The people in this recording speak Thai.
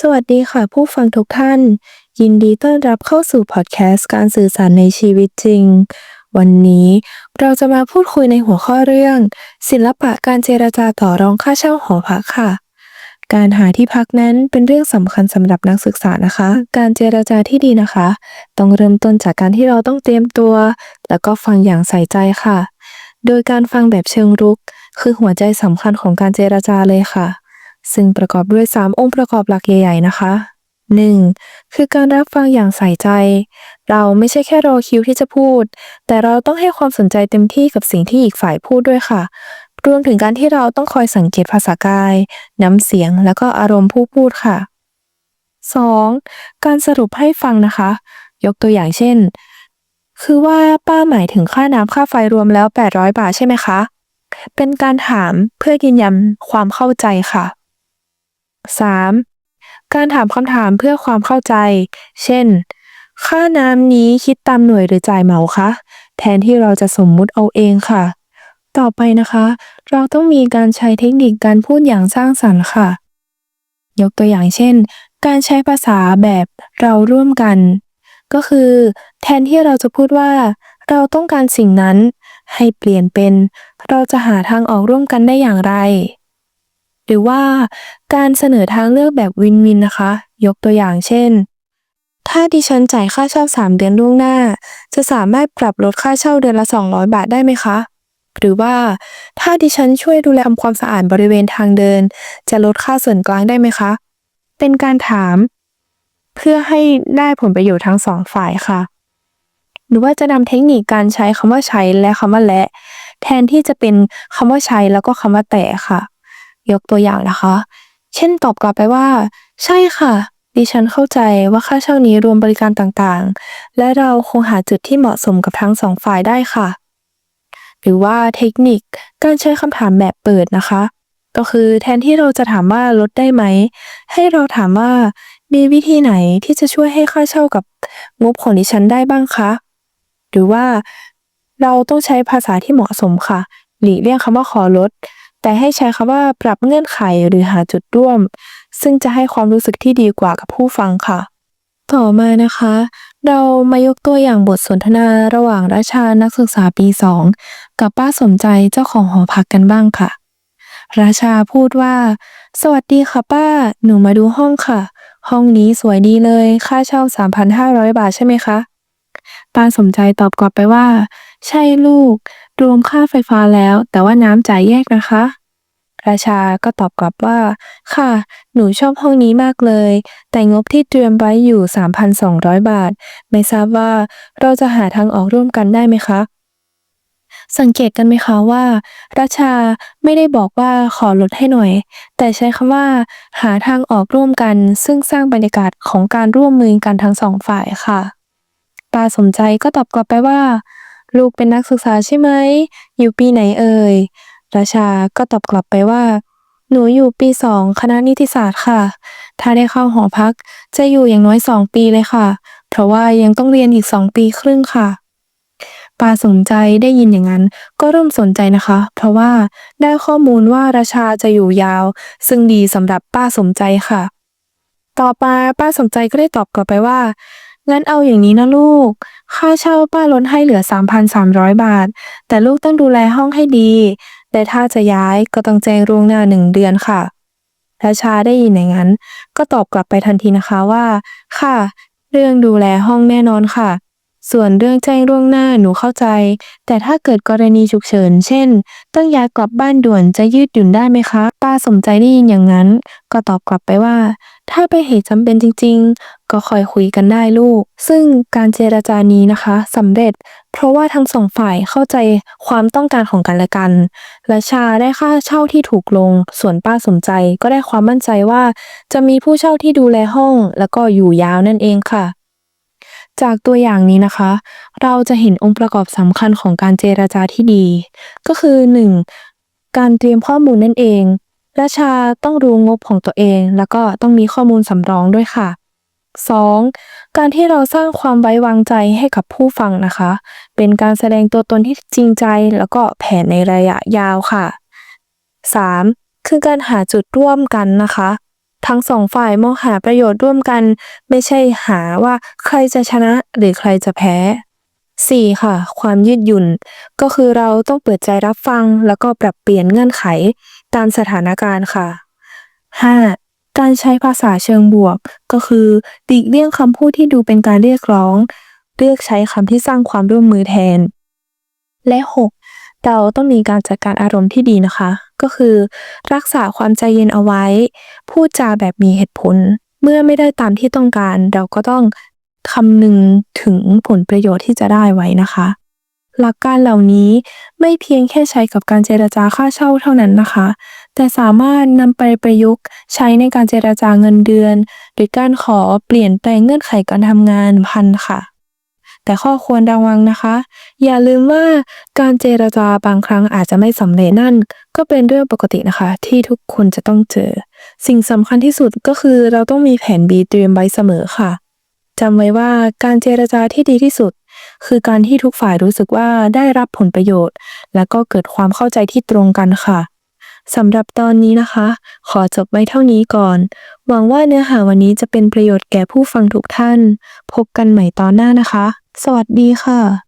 สวัสดีค่ะผู้ฟังทุกท่าน ยินดีต้อนรับเข้าสู่พอดแคสต์การสื่อสารในชีวิตจริง วันนี้เราจะมาพูดคุยในหัวข้อเรื่อง ศิลปะการเจรจาต่อรองค่าเช่าหอพักค่ะ การหาที่พักนั้นเป็นเรื่องสำคัญสำหรับนักศึกษานะคะ การเจรจาที่ดีนะคะ ต้องเริ่มต้นจากการที่เราต้องเตรียมตัว แล้วก็ฟังอย่างใส่ใจค่ะ โดยการฟังแบบเชิงรุก คือหัวใจสำคัญของการเจรจาเลยค่ะ ซึ่งประกอบด้วย 3 องค์ประกอบหลักใหญ่ ๆ นะคะ 1. คือการรับฟังอย่างใส่ใจ เราไม่ใช่แค่รอคิวที่จะพูด แต่เราต้องให้ความสนใจเต็มที่กับสิ่งที่อีกฝ่ายพูดด้วยค่ะ รวมถึงการที่เราต้องคอยสังเกตภาษากาย น้ำเสียง แล้วก็อารมณ์ผู้พูดค่ะ 2. การสรุปให้ฟังนะคะ ยกตัวอย่างเช่น คือว่าป้าหมายถึงค่าน้ำค่าไฟรวมแล้ว 800 บาทใช่ไหมคะ เป็นการถามเพื่อยืนยันความเข้าใจค่ะ 3. การถามคำถามเพื่อความเข้าใจ เช่น ค่าน้ำนี้คิดตามหน่วยหรือจ่ายเหมาคะ แทนที่เราจะสมมุติเอาเองค่ะ ต่อไปนะคะ เราต้องมีการใช้เทคนิคการพูดอย่างสร้างสรรค์ค่ะ ยกตัวอย่างเช่น การใช้ภาษาแบบเราร่วมกัน ก็คือ แทนที่เราจะพูดว่า เราต้องการสิ่งนั้น ให้เปลี่ยนเป็น เราจะหาทางออกร่วมกันได้อย่างไร หรือว่าการเสนอทางเลือกแบบวินวินนะคะ ยกตัวอย่างเช่น ถ้าดิฉันจ่ายค่าเช่า 3 เดือนล่วงหน้า จะสามารถปรับลดค่าเช่าเดือนละ 200 บาทได้ไหมคะ หรือว่าถ้าดิฉันช่วยดูแลทำความสะอาดบริเวณทางเดิน จะลดค่าส่วนกลางได้ไหมคะ เป็นการถาม เพื่อให้ได้ผลประโยชน์ทั้งสองฝ่ายค่ะ หรือว่าจะนำเทคนิคการใช้คำว่าใช้และคำว่าและ แทนที่จะเป็นคำว่าใช้แล้วก็คำว่าแต่ค่ะ ยกตัวอย่างนะคะ เช่นตอบกลับไปว่า ใช่ค่ะ ดิฉันเข้าใจว่าค่าเช่านี้รวมบริการต่างๆ และเราคงหาจุดที่เหมาะสมกับทั้งสองฝ่ายได้ค่ะ หรือว่าเทคนิคการใช้คำถามแบบเปิดนะคะ ก็คือแทนที่เราจะถามว่าลดได้ไหม ให้เราถามว่ามีวิธีไหนที่จะช่วยให้ค่าเช่ากับงบของดิฉันได้บ้างคะ หรือว่าเราต้องใช้ภาษาที่เหมาะสมค่ะ หลีกเลี่ยงคำว่าขอลด แต่ให้ใช้คำว่าปรับเงื่อนไขหรือหาจุดร่วม ซึ่งจะให้ความรู้สึกที่ดีกว่ากับผู้ฟังค่ะ ต่อมานะคะ เรามายกตัวอย่างบทสนทนาระหว่างราชานักศึกษาปี 2 กับป้าสมใจเจ้าของหอพักกันบ้างค่ะ ราชาพูดว่า สวัสดีค่ะป้า หนูมาดูห้องค่ะ ห้องนี้สวยดีเลย ค่าเช่า 3,500 บาทใช่ไหมคะ ป้าสมใจตอบกลับไปว่า ใช่ลูก รวมค่าไฟฟ้าแล้ว แต่ว่าน้ำจ่ายแยกนะคะราชาก็ตอบกลับว่า ค่ะ หนูชอบห้องนี้มากเลย แต่งบที่เตรียมไว้อยู่ 3,200 บาท ไม่ทราบว่าเราจะหาทางออกร่วมกันได้ไหมคะ สังเกตกันไหมคะว่า ราชาไม่ได้บอกว่าขอลดให้หน่อย แต่ใช้คำว่า หาทางออกร่วมกัน ซึ่งสร้างบรรยากาศของการร่วมมือกันทั้งสองฝ่ายค่ะ ป้าสมใจก็ตอบกลับไปว่า ลูกเป็นนักศึกษาใช่ไหม อยู่ปีไหนเอ่ย ราชาก็ตอบกลับไปว่า หนูอยู่ปีสองคณะนิติศาสตร์ค่ะ ถ้าได้เข้าหอพักจะอยู่อย่างน้อยสองปีเลยค่ะ เพราะว่ายังต้องเรียนอีกสองปีครึ่งค่ะปาสนใจได้ยินอย่างนั้นก็เริ่มสนใจนะคะ เพราะว่าได้ข้อมูลว่าราชาจะอยู่ยาว ซึ่งดีสำหรับป้าสมใจค่ะ ต่อมาป้าสมใจก็ได้ตอบกลับไปว่า งั้นเอาอย่างนี้นะลูก ค่าเช่าป้าลดให้เหลือ 3,300 บาท แต่ลูกต้องดูแลห้องให้ดีและถ้าจะย้ายก็ต้องแจ้งล่วงหน้าหนึ่งเดือนค่ะราชาได้ยินอย่างนั้น ก็ตอบกลับไปทันทีนะคะว่า ค่ะ เรื่องดูแลห้องแน่นอนค่ะ ส่วนเรื่องแจ้งล่วงหน้าหนูเข้าใจ แต่ถ้าเกิดกรณีฉุกเฉิน เช่น ต้องย้ายกลับบ้านด่วนจะยืดหยุ่นได้ไหมคะ ป้าสมใจได้ยินอย่างนั้น ก็ตอบกลับไปว่า ถ้าเป็นเหตุจำเป็นจริง ๆ ก็คอยคุยกันได้ลูก ซึ่งการเจรจานี้นะคะสำเร็จ เพราะว่าทั้งสองฝ่ายเข้าใจความต้องการของกันและกัน และชาได้ค่าเช่าที่ถูกลง ส่วนป้าสมใจก็ได้ความมั่นใจว่า จะมีผู้เช่าที่ดูแลห้อง แล้วก็อยู่ยาวนั่นเองค่ะจากตัวอย่างนี้นะคะ เราจะเห็นองค์ประกอบสำคัญของการเจรจาที่ดี ก็คือ 1. การเตรียมข้อมูลนั่นเอง ราชาต้องรู้งบของตัวเอง แล้วก็ต้องมีข้อมูลสำรองด้วยค่ะ 2. การที่เราสร้างความไว้วางใจให้กับผู้ฟังนะคะ เป็นการแสดงตัวตนที่จริงใจ แล้วก็แผนในระยะยาวค่ะ 3. คือการหาจุดร่วมกันนะคะ ทั้งสองฝ่ายมองหาประโยชน์ร่วมกัน ไม่ใช่หาว่าใครจะชนะหรือใครจะแพ้ 4. ค่ะ ความยืดหยุ่น ก็คือเราต้องเปิดใจรับฟัง แล้วก็ปรับเปลี่ยนเงื่อนไข ตามสถานการณ์ค่ะ 5. การใช้ภาษาเชิงบวก ก็คือหลีกเลี่ยงคำพูดที่ดูเป็นการเรียกร้อง เลือกใช้คำที่สร้างความร่วมมือแทน และ 6. เราต้องมีการจัดการอารมณ์ที่ดีนะคะ ก็คือ รักษาความใจเย็นเอาไว้ พูดจาแบบมีเหตุผล เมื่อไม่ได้ตามที่ต้องการ เราก็ต้องคำนึงถึงผลประโยชน์ที่จะได้ไว้นะคะ หลักการเหล่านี้ไม่เพียงแค่ใช้กับการเจรจาค่าเช่าเท่านั้นนะคะ แต่สามารถนำไปประยุกต์ใช้ในการเจรจาเงินเดือน หรือการขอเปลี่ยนแปลงเงื่อนไขการทำงานพันค่ะ แต่ข้อควรระวังนะคะ อย่าลืมว่าการเจรจาบางครั้งอาจจะไม่สำเร็จนั่น ก็เป็นเรื่องปกตินะคะ ที่ทุกคนจะต้องเจอ สิ่งสำคัญที่สุดก็คือเราต้องมีแผน B เตรียมไว้เสมอค่ะจำไว้ว่าการเจรจาที่ดีที่สุด คือการที่ทุกฝ่ายรู้สึกว่าได้รับผลประโยชน์ และก็เกิดความเข้าใจที่ตรงกันค่ะสำหรับตอนนี้นะคะ ขอจบไว้เท่านี้ก่อน หวังว่าเนื้อหาวันนี้จะเป็นประโยชน์แก่ผู้ฟังทุกท่าน พบกันใหม่ตอนหน้านะคะ สวัสดีค่ะ